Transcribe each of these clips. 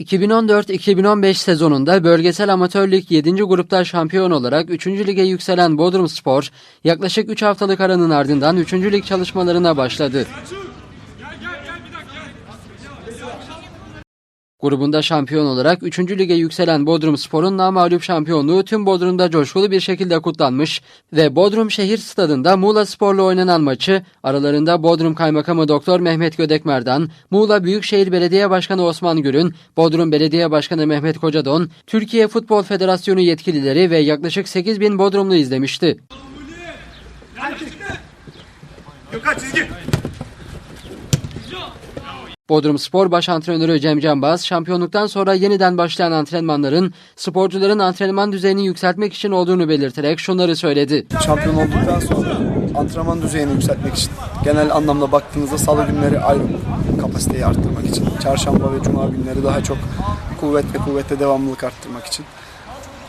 2014-2015 sezonunda bölgesel amatör lig 7. grupta şampiyon olarak 3. lige yükselen Bodrum Spor, yaklaşık 3 haftalık aranın ardından 3. lig çalışmalarına başladı. Grubunda şampiyon olarak 3. lige yükselen Bodrum Spor'un namağlup şampiyonluğu tüm Bodrum'da coşkulu bir şekilde kutlanmış ve Bodrum şehir stadında Muğla Spor'la oynanan maçı aralarında Bodrum Kaymakamı Doktor Mehmet Gödekmer'dan, Muğla Büyükşehir Belediye Başkanı Osman Gürün, Bodrum Belediye Başkanı Mehmet Kocadon, Türkiye Futbol Federasyonu yetkilileri ve yaklaşık 8 bin Bodrumlu izlemişti. Gökhan çizgi. Bodrum Spor Baş Antrenörü Cem Canbaz, şampiyonluktan sonra yeniden başlayan antrenmanların sporcuların antrenman düzeyini yükseltmek için olduğunu belirterek şunları söyledi. Şampiyon olduktan sonra antrenman düzeyini yükseltmek için genel anlamda baktığınızda salı günleri ayrı kapasiteyi arttırmak için. Çarşamba ve cuma günleri daha çok kuvvet ve kuvvette devamlılık arttırmak için.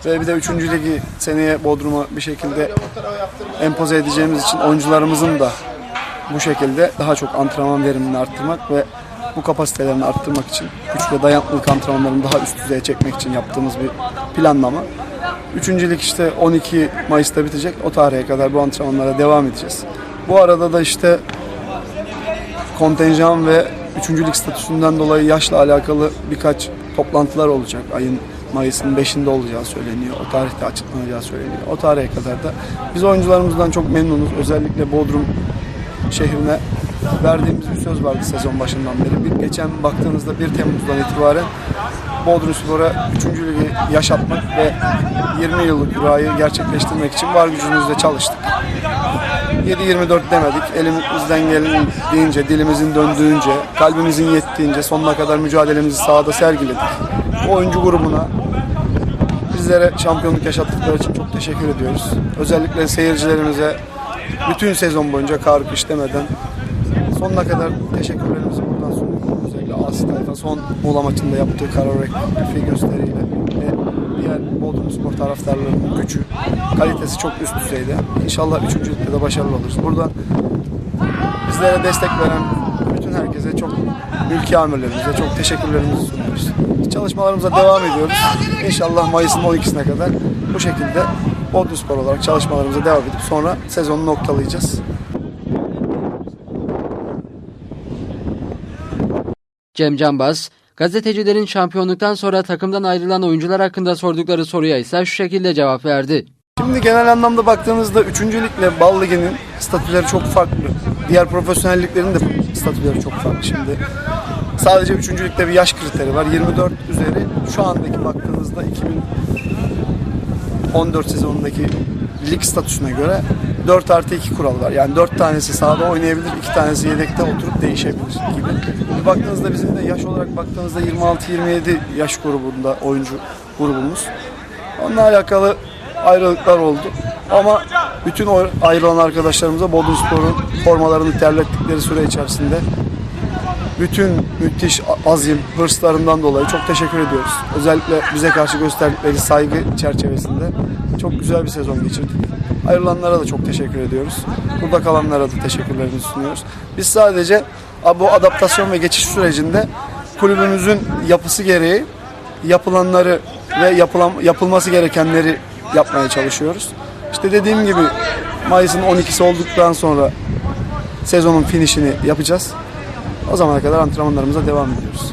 Ve bir de 3. ligi seneye Bodrum'a bir şekilde empoze edeceğimiz için oyuncularımızın da bu şekilde daha çok antrenman verimini arttırmak ve bu kapasitelerini arttırmak için güç ve dayanıklılık antrenmanlarını daha üst düzeye çekmek için yaptığımız bir planlama. Üçüncülük işte 12 Mayıs'ta bitecek. O tarihe kadar bu antrenmanlara devam edeceğiz. Bu arada da işte kontenjan ve üçüncülük statüsünden dolayı yaşla alakalı birkaç toplantılar olacak. Ayın Mayıs'ın 5'inde olacağı söyleniyor. O tarihte açıklanacağı söyleniyor. O tarihe kadar da biz oyuncularımızdan çok memnunuz. Özellikle Bodrum şehrine verdiğimiz bir söz vardı sezon başından beri. Bir, geçen baktığınızda 1 Temmuz'dan itibaren Bodrum Spor'a 3. ligi yaşatmak ve 20 yıllık rüyayı gerçekleştirmek için var gücümüzle çalıştık. 7-24 demedik. Elimizden geldiğince, dilimizin döndüğünce, kalbimizin yettiğince sonuna kadar mücadelemizi sahada sergiledik. Oyuncu grubuna bizlere şampiyonluk yaşattıkları için çok teşekkür ediyoruz. Özellikle seyircilerimize bütün sezon boyunca kar demeden sonuna kadar teşekkürlerimizi buradan sunuyorum. Özellikle Asi son Muğla maçında yaptığı koreografi gösteriyle ve diğer Bodrum Spor taraftarlarının gücü, kalitesi çok üst düzeyde. İnşallah üçüncülükte de başarılı oluruz. Buradan bizlere destek veren bütün herkese çok ülke amirlerimize çok teşekkürlerimizi sunuyoruz. Çalışmalarımıza devam ediyoruz. İnşallah Mayıs'ın 12'sine kadar bu şekilde Bodrum Spor olarak çalışmalarımıza devam edip sonra sezonu noktalayacağız. Cem Canbaz, gazetecilerin şampiyonluktan sonra takımdan ayrılan oyuncular hakkında sordukları soruya ise şu şekilde cevap verdi. Şimdi genel anlamda baktığınızda 3. ligle Bal Ligi'nin statüleri çok farklı. Diğer profesyonelliklerin de statüleri çok farklı şimdi. Sadece 3. ligde bir yaş kriteri var. 24 üzeri şu andaki baktığınızda 2014 sezonundaki lig statüsüne göre 4 artı 2 kural var. Yani 4 tanesi sahada oynayabilir, 2 tanesi yedekte oturup değişebilir gibi. Bir baktığınızda bizim de yaş olarak baktığınızda 26-27 yaş grubunda oyuncu grubumuz. Onunla alakalı ayrılıklar oldu. Ama bütün ayrılan arkadaşlarımıza Bodrum Spor'un formalarını terlettikleri süre içerisinde bütün müthiş azim, hırslarından dolayı çok teşekkür ediyoruz. Özellikle bize karşı gösterdikleri saygı çerçevesinde çok güzel bir sezon geçirdik. Ayrılanlara da çok teşekkür ediyoruz. Burada kalanlara da teşekkürlerimizi sunuyoruz. Biz sadece bu adaptasyon ve geçiş sürecinde kulübümüzün yapısı gereği yapılanları ve yapılan, yapılması gerekenleri yapmaya çalışıyoruz. İşte dediğim gibi Mayıs'ın 12'si olduktan sonra sezonun finişini yapacağız. O zamana kadar antrenmanlarımıza devam ediyoruz.